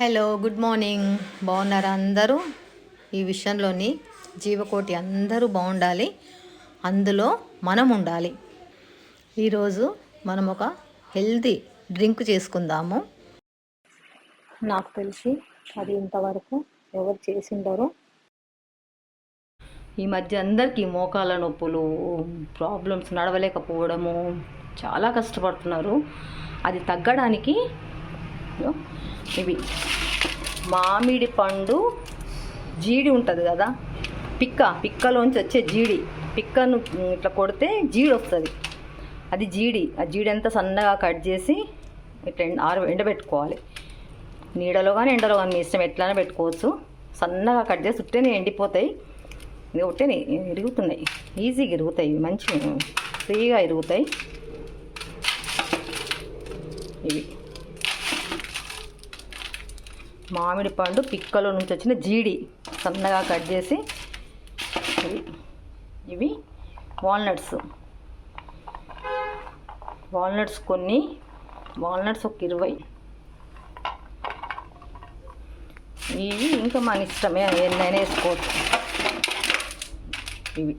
Hello good morning బాగున్నారా అందరూ? ఈ విషయంలోని జీవకోటి అందరూ బాగుండాలి. అందులో మనం ఉండాలి. ఈరోజు మనం ఒక హెల్తీ డ్రింక్ చేసుకుందాము. నాకు తెలిసి అది ఇంతవరకు ఎవరు చేసిండరు. ఈ మధ్య అందరికీ మోకాల నొప్పులు ప్రాబ్లమ్స్ నడవలేకపోవడము చాలా కష్టపడుతున్నారు. అది తగ్గడానికి ఇదిగో ఇవి. మామిడి పండు జీడి ఉంటుంది కదా. పిక్క పిక్కలోంచి వచ్చే జీడి. పిక్కను ఇట్లా కొడితే జీడి వస్తుంది. అది జీడి. ఆ జీడి అంతా సన్నగా కట్ చేసి ఇట్లా ఆరు ఎండబెట్టుకోవాలి. నీడలో కానీ ఎండలో కానీ మీ ఇష్టం ఎట్లైనా పెట్టుకోవచ్చు. సన్నగా కట్ చేసి ఉట్టేనే ఎండిపోతాయి. ఇది ఉట్టేనే ఇరుగుతున్నాయి. ఈజీగా ఇరుగుతాయి. మంచి ఫ్రీగా ఇరుగుతాయి. ఇవి. మామిడి పండు పిక్కలో నుంచి వచ్చిన జీడి సన్నగా కట్ చేసి ఇవి ఇవి వాల్నట్స్. వాల్నట్స్ కొన్ని వాల్నట్స్ ఒక ఇరవై. ఇవి ఇంకా మన ఇష్టమే ఎన్నైనా వేసుకోవచ్చు. ఇవి.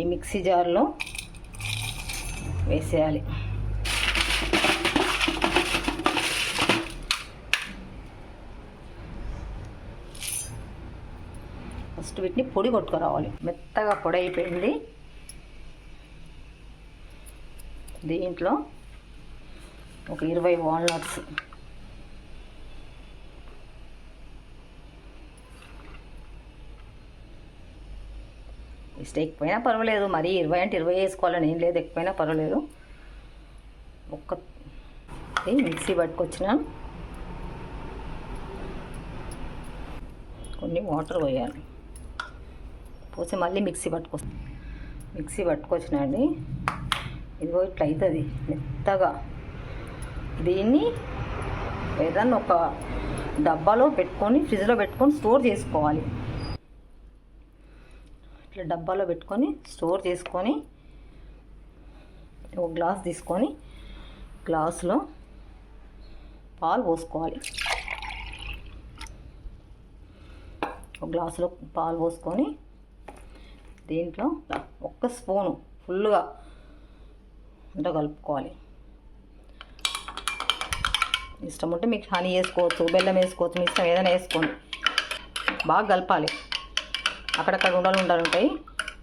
ఈ మిక్సీ జార్లో వేసేయాలి. ఫస్ట్ వీటిని పొడి కొట్టుకురావాలి. మెత్తగా పొడి అయిపోయింది. దీంట్లో ఒక ఇరవై వాల్నట్స్ ఇష్టం ఎక్కువైనా పర్వాలేదు. మరీ ఇరవై అంటే ఇరవై వేసుకోవాలని ఏం లేదు. ఎక్కువైనా పర్వాలేదు. ఒక్క మిక్సీ పట్టుకొచ్చిన. కొన్ని వాటర్ పోయాలి. పోసి మళ్ళీ మిక్సీ పట్టుకొస్తా. మిక్సీ పట్టుకొచ్చినండి ఇదిగో ఇట్లా అవుతుంది మెత్తగా. దీన్ని ఏదన్నా ఒక డబ్బాలో పెట్టుకొని ఫ్రిడ్జ్లో పెట్టుకొని స్టోర్ చేసుకోవాలి. ఇట్లా డబ్బాలో పెట్టుకొని స్టోర్ చేసుకొని ఒక గ్లాస్ తీసుకొని గ్లాసులో పాలు పోసుకోవాలి. ఒక గ్లాసులో పాలు పోసుకొని దీంట్లో ఒక్క స్పూను ఫుల్గా అంతా కలుపుకోవాలి. ఇష్టం ఉంటే మీకు హనీ వేసుకోవచ్చు బెల్లం వేసుకోవచ్చు మీ ఇష్టం ఏదైనా వేసుకోండి. బాగా కలపాలి. అక్కడక్కడ ఉండలు ఉండాలి ఉంటాయి.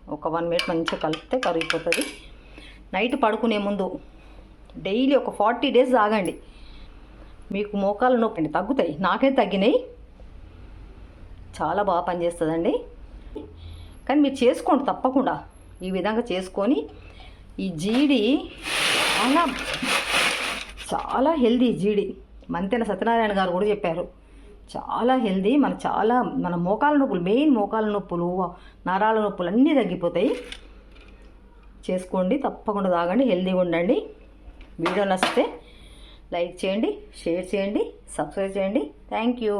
ఒక వన్ మినిట్ మంచిగా కలిపితే కరిగిపోతుంది. నైట్ పడుకునే ముందు డైలీ ఒక ఫార్టీ డేస్ తాగండి మీకు మోకాలు నొప్పి తగ్గుతాయి. నాకే తగ్గినాయి. చాలా బాగా పనిచేస్తుందండి. కానీ మీరు చేసుకోండి తప్పకుండా. ఈ విధంగా చేసుకొని ఈ జీడి చాలా చాలా హెల్దీ జీడి. మంతెన సత్యనారాయణ గారు కూడా చెప్పారు. చాలా హెల్దీ మన చాలా మన మోకాల నొప్పులు మెయిన్ మోకాల నొప్పులు నరాల నొప్పులు అన్నీ తగ్గిపోతాయి. చేసుకోండి తప్పకుండా తాగండి హెల్దీగా ఉండండి. వీడియో నచ్చితే లైక్ చేయండి షేర్ చేయండి సబ్స్క్రైబ్ చేయండి. Thank you.